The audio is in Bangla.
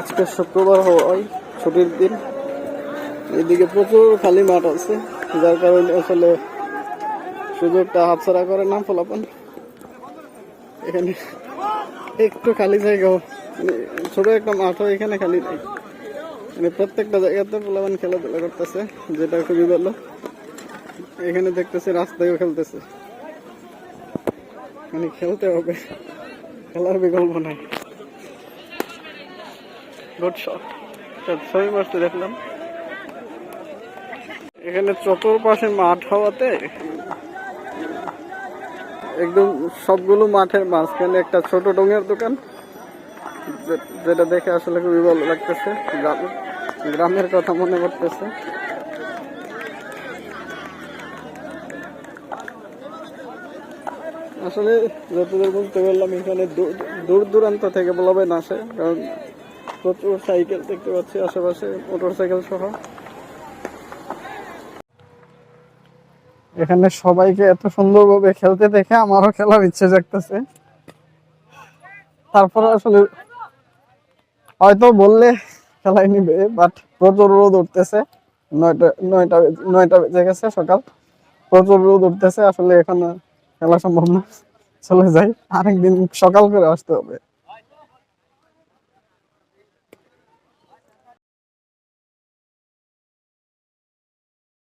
আজকে শুক্রবার হওয়ায় ছুটির দিন। এদিকে প্রচুর খালি মাঠ আছে, যার কারণে আসলে সুযোগটা হাতছাড়া করে না ফলাফল। এখানে একটু খালি জায়গা মানে ছোট একটা মাঠও এখানে খালি নেই। মানে প্রত্যেকটা জায়গাতে ফলাফল খেলাধুলা করতেছে, যেটা খুবই ভালো। এখানে দেখতেছি রাস্তায়ও খেলতেছে। মানে খেলতে হবে, খেলার বিকল্প নাই। গুড শট ছবি মারতে দেখলাম। এখানে চতুর্পাশে মাঠ হওয়াতে একদম সবগুলো মাঠের মাঝখানে একটা ছোট ডোঙের দোকান যেটা দেখে আসলে খুবই ভালো লাগতেছে। গ্রামের কথা মনে করতেছে। আসলে যতদূর বলতে পারলাম, এখানে দূর দূরান্ত থেকে বলবেন আসে, কারণ প্রচুর সাইকেল দেখতে পাচ্ছি আশেপাশে মোটর সাইকেল সহ। এখানে সবাইকে এত সুন্দরভাবে খেলতে দেখে আমারও খেলার ইচ্ছে জাগতেছে। তারপরে আসলে হয়তো বললে খেলাই নিবে বাট প্রচুর রোদ উঠতেছে। নয়টা নয়টা নয়টা বেজে গেছে সকাল। প্রচুর রোদ উঠতেছে, আসলে এখন খেলা সম্ভব না। চলে যাই, আরেকদিন সকাল করে আসতে হবে।